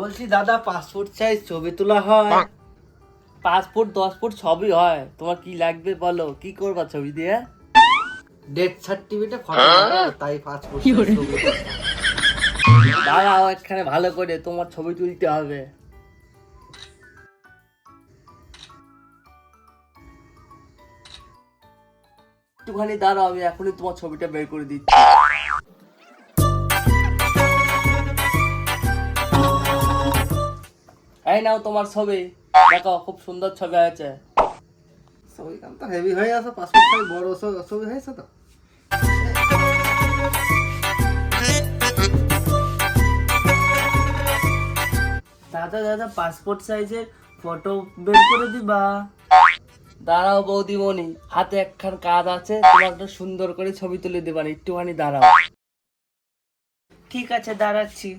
বলছি দাদা passport size ছবি তোলা হয়। ফুট দশ ফুট সবই হয়। তোমার কি লাগবে বলো? কি করবা ছবি দিয়ে? ডেথ সার্টিফিকেটে ফটো তাই পাসপোর্ট দাঁড়াও এখানে ভালো করে তোমার ছবি তুলতে হবে। একটুখানি দাঁড়াও আমি এখনই তোমার ছবিটা বের করে দিচ্ছি। এই নাও তোমার ছবি। দেখো খুব সুন্দর ছবি আছে ছবি কাম তো হেভি হয়ে আছে পাসপোর্ট সাইজ বড় ছবি হয়েছে তো। দাদা দাদা পাসপোর্ট সাইজের ফটো বের করে দিবা। দাঁড়াও বৌদিমণি হাতে একখান কাজ আছে তোমার একটা সুন্দর করে ছবি তুলে দেবার একটুখানি দাঁড়াও। ঠিক আছে দাঁড়াচ্ছি।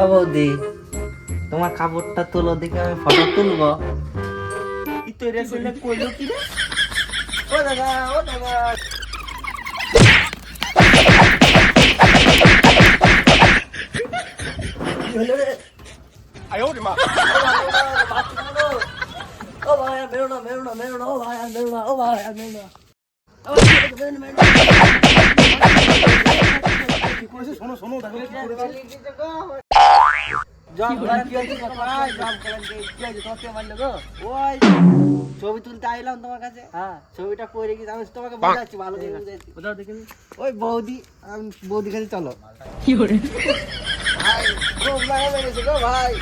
ও বৌদি তোমার কাপড়টা তোলো দেখে আমি ফটো তুলবো। ইতরে কইলে কইলো কি রে? ও দাদা ও দাদা। ও ভাই আর মেরো না মেরো না মেরো না ও ভাই আর মেরো না ও ভাই আর মেরো না শোনো শোনো দেখো কি ভাই কি কি ওই ছবি তুলতে আইলাম তোমার কাছে। হ্যাঁ ছবিটা পরে গেছি আমি তোমাকে বোঝাচ্ছি ভালো করে বুঝাচ্ছি। কোথাও দেখে ওই বৌদি আমি বৌদি কাছে চলো। ভাই খুব লাগা মেরেছে গো ভাই।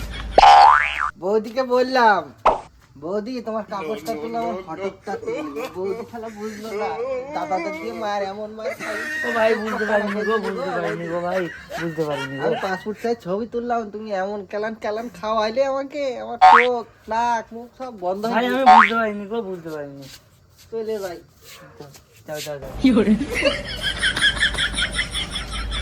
বৌদিকে বললাম বৌদি তোমার কাপড়টা তুলো আমার তুলো। বৌদি খেলা বুঝলো না। দাদাদের দিয়ে মায়ের এমন মায়ের ও ভাই বুঝতে পারিনি গো বুঝতে পারিনি গো ভাই বুঝতে পারিনি গো। পাসপোর্ট সাইজ ছবি তুললাম তুমি এমন কেলান কেলান খাওয়াইলে আমাকে আমার চোখ নাক মুখ সব বন্ধ ভাই হয়ে আমি বুঝতে পারিনি গো বুঝতে পারিনি। চলে যাই। যাও যাও যাও।